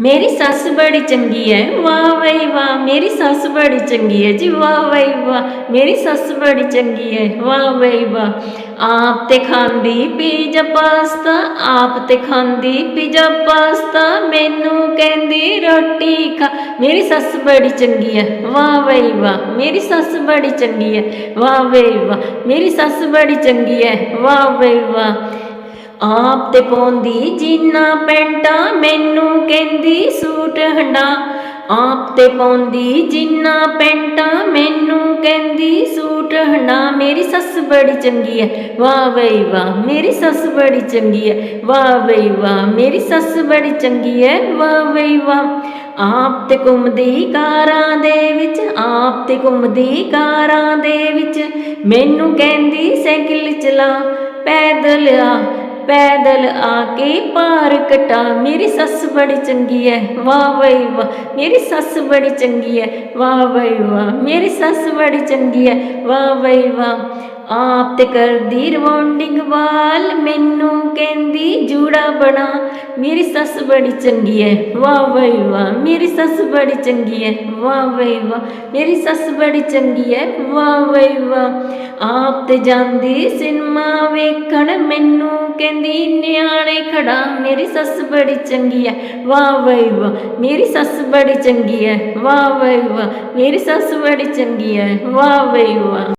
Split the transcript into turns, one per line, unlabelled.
ਮੇਰੀ ਸੱਸ ਬੜੀ ਚੰਗੀ ਹੈ ਵਾਹ ਵਈ ਵਾਹ, ਮੇਰੀ ਸੱਸ ਬੜੀ ਚੰਗੀ ਹੈ ਜੀ, ਵਾਹ ਵਈ ਵਾਹ, ਮੇਰੀ ਸੱਸ ਬੜੀ ਚੰਗੀ ਹੈ ਵਾਹ ਵਈ ਵਾਹ। ਆਪ ਤੇ ਖਾਂਦੀ ਪੀਜ਼ਾ ਪਾਸਤਾ, ਆਪ ਤੇ ਖਾਂਦੀ ਪੀਜ਼ਾ ਪਾਸਤਾ, ਮੈਨੂੰ ਕਹਿੰਦੀ ਰੋਟੀ ਖਾ। ਮੇਰੀ ਸੱਸ ਬੜੀ ਚੰਗੀ ਹੈ ਵਾਹ ਵਈ ਵਾਹ, ਮੇਰੀ ਸੱਸ ਬੜੀ ਚੰਗੀ ਹੈ ਵਾਹ ਵਈ ਵਾਹ, ਮੇਰੀ ਸੱਸ ਬੜੀ ਚੰਗੀ ਹੈ ਵਾਹ ਵਈ ਵਾਹ। ਆਪ ਤੇ ਪਾਉਂਦੀ ਜੀਨਾ ਪੈਂਟਾਂ, ਮੈਨੂੰ ਕਹਿੰਦੀ ਸੂਟ ਹੰਡਾ। ਆਪ ਤੇ ਪਾਉਂਦੀ ਜਿੰਨਾ ਪੈਂਟਾਂ, ਮੈਨੂੰ ਕਹਿੰਦੀ ਸੂਟ ਹੰਡਾ। ਮੇਰੀ ਸੱਸ ਬੜੀ ਚੰਗੀ ਹੈ ਵਾਹ ਵਈ ਵਾਹ, ਮੇਰੀ ਸੱਸ ਬੜੀ ਚੰਗੀ ਹੈ ਵਾਹ ਵਈ ਵਾਹ, ਮੇਰੀ ਸੱਸ ਬੜੀ ਚੰਗੀ ਹੈ ਵਾਹ ਬਈ ਵਾਹ। ਆਪ ਤੇ ਘੁੰਮਦੀ ਕਾਰਾਂ ਦੇ ਵਿੱਚ, ਆਪ ਤੇ ਘੁੰਮਦੀ ਕਾਰਾਂ ਦੇ ਵਿੱਚ। ਮੈਨੂੰ ਕਹਿੰਦੀ ਸਾਈਕਲ ਚਲਾ, ਪੈਦਲ ਆ। ਪੈਦਲ ਆ ਕੇ ਪਾਰ ਕਟਾ ਮੇਰੀ ਸੱਸ ਬੜੀ ਚੰਗੀ ਹੈ ਵਾਹ ਬਈ ਵਾਹ। ਮੇਰੀ ਸੱਸ ਬੜੀ ਚੰਗੀ ਹੈ ਵਾਹ ਬਈ ਵਾਹ। ਮੇਰੀ ਸੱਸ ਬੜੀ ਚੰਗੀ ਹੈ ਵਾਹ ਬਈ ਵਾਹ। ਆਪ ਤੇ ਕਰਦੀ ਰਵਾਉਂਡਿੰਗ ਵਾਲ। ਮੈਨੂੰ ਜੂੜਾ ਬਣਾ ਮੇਰੀ ਸੱਸ ਬੜੀ ਚੰਗੀ ਹੈ ਵਾਹ ਬਈ ਵਾਹ ਮੇਰੀ ਸੱਸ ਬੜੀ ਚੰਗੀ ਹੈ ਵਾਹ ਬਈ ਵਾਹ ਮੇਰੀ ਸੱਸ ਬੜੀ ਚੰਗੀ ਹੈ ਵਾਹ ਬਈ ਵਾਹ ਆਪ ਤੇ ਜਾਂਦੀ ਸਿਨਮਾ ਵੇਖਣ ਮੈਨੂੰ ਕਹਿੰਦੀ ਨਿਆਣੇ ਖੜਾ ਮੇਰੀ ਸੱਸ ਬੜੀ ਚੰਗੀ ਹੈ ਵਾਹ ਬਈ ਵਾਹ ਮੇਰੀ ਸੱਸ ਬੜੀ ਚੰਗੀ ਹੈ ਵਾਹ ਬਈ ਵਾਹ ਮੇਰੀ ਸੱਸ ਬੜੀ ਚੰਗੀ ਹੈ ਵਾਹ ਬਈ ਵਾਹ